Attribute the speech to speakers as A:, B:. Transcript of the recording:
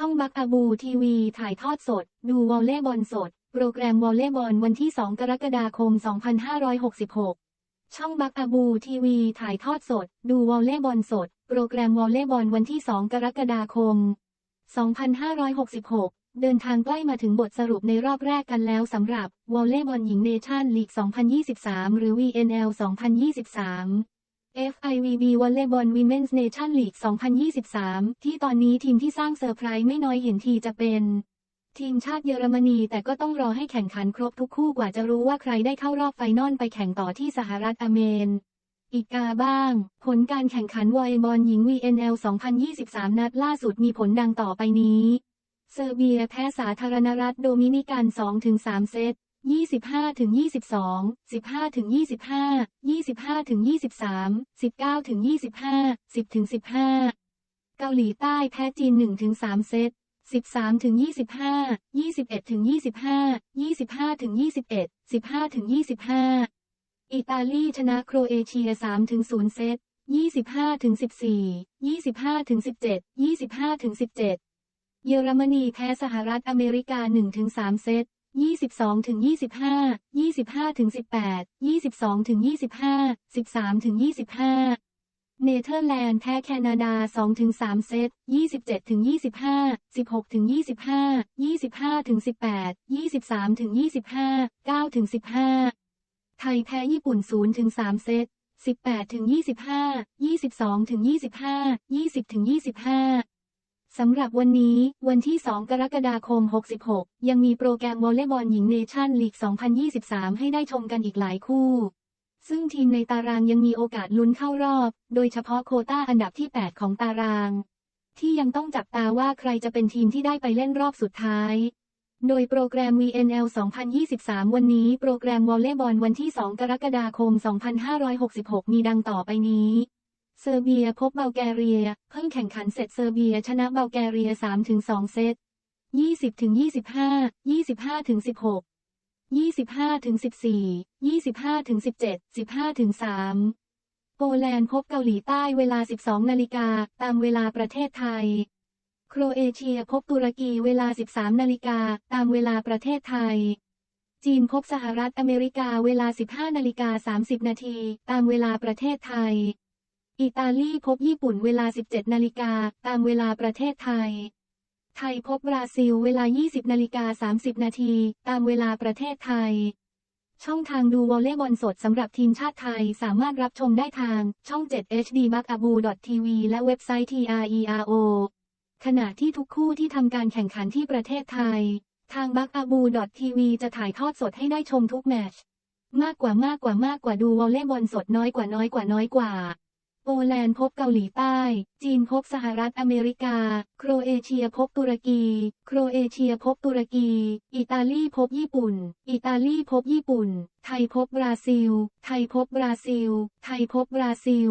A: ช่องบักอาบูทีวี ถ่ายทอดสด ดูวอลเลย์บอลสด โปรแกรมวอลเลย์บอลวันที่ 2 กรกฎาคม 2566 ช่องบักอาบูทีวี ถ่ายทอดสด ดูวอลเลย์บอลสด โปรแกรมวอลเลย์บอลวันที่ 2 กรกฎาคม 2566 เดินทางใกล้มาถึงบทสรุปในรอบแรกกันแล้วสำหรับวอลเลย์บอลหญิงเนชั่นลีก 2023 หรือ VNL 2023 FIVB วอลเลย์บอล Women's Nation League 2023 ที่ตอนนี้ทีมที่สร้างเซอร์ไพรส์ไม่น้อยเห็นทีจะเป็น ทีมชาติเยอรมนีแต่ก็ต้องรอให้แข่งขันครบทุกคู่กว่าจะรู้ว่าใครได้เข้ารอบไฟนอลไปแข่งต่อที่สหรัฐอเมนอีกาบ้าง ผลการแข่งขันวอลเลย์บอลหญิง VNL 2023 นัดล่าสุดมีผลดังต่อไปนี้ เซอร์เบียแพ้สาธารณรัฐโดมินิกัน 2-3 เซต 25ถึง22 15ถึง25 25ถึง23 19ถึง25 10ถึง15 เกาหลีใต้แพ้จีน1ถึง3เซต13ถึง25 21ถึง25 25ถึง21 15ถึง25 อิตาลีชนะโครเอเชีย3ถึง0เซต25ถึง14 25ถึง17 25ถึง17 เยอรมนีแพ้สหรัฐอเมริกา1ถึง3เซต 22ถึง25 25ถึง18 22ถึง25 13ถึง25 เนเธอร์แลนด์แพ้แคนาดา2ถึง3เซต27ถึง25 16ถึง25 25ถึง18 23ถึง25 9ถึง15 ไทยแพ้ญี่ปุ่น0ถึง3เซต18ถึง25 22ถึง25 20ถึง25 สำหรับวันนี้ วันที่ 2 กรกฎาคม 66 ยังมีโปรแกรมวอลเลย์บอลหญิงเนชั่นลีก 2023 ให้ได้ชมกันอีกหลายคู่ ซึ่งทีมในตารางยังมีโอกาสลุ้นเข้ารอบ โดยเฉพาะโคต้าอันดับที่ 8 ของตาราง ที่ยังต้องจับตาว่าใครจะเป็นทีมที่ได้ไปเล่นรอบสุดท้าย โดยโปรแกรม VNL 2023 วันนี้โปรแกรมวอลเลย์บอลวันที่ 2 กรกฎาคม 2566 มีดังต่อไปนี้ เซอร์เบียพบเบลแกเรีย เพิ่งแข่งขันเสร็จเซอร์เบีย ชนะเบลแกเรีย 3-2 เซต 20-25 25-16 25-14 25-17 15-3 โปแลนด์พบเกาหลีใต้เวลา 12 นาฬิกา ตามเวลาประเทศไทย โครเอเชียพบตุรกีเวลา 13 นาฬิกา ตามเวลาประเทศไทย จีนพบสหรัฐอเมริกาเวลา 15 นาฬิกา 30 นาที ตามเวลาประเทศไทย อิตาลีพบญี่ปุ่นเวลา 17 นาฬิกา ตามเวลาประเทศไทย ไทยพบบราซิลเวลา 20 นาฬิกา 30 นาที ตามเวลาประเทศไทย ช่องทางดูวอลเลย์บอลสดสำหรับทีมชาติไทยสามารถรับชมได้ทางช่อง 7 HD b a k a b u TV และเว็บไซต์ TRERO ขณะที่ทุกคู่ที่ทำการแข่งขันที่ประเทศไทย ทาง b a k a b u TV จะถ่ายทอดสดให้ได้ชมทุกแมตช์มากกว่ามากกว่ามากกว่าดูวอลเลย์บอลสดน้อยกว่าน้อยกว่าน้อยกว่า โปแลนด์พบเกาหลีใต้ จีนพบสหรัฐอเมริกา โครเอเชียพบตุรกี โครเอเชียพบตุรกี อิตาลีพบญี่ปุ่น อิตาลีพบญี่ปุ่น ไทยพบบราซิล ไทยพบบราซิล ไทยพบบราซิล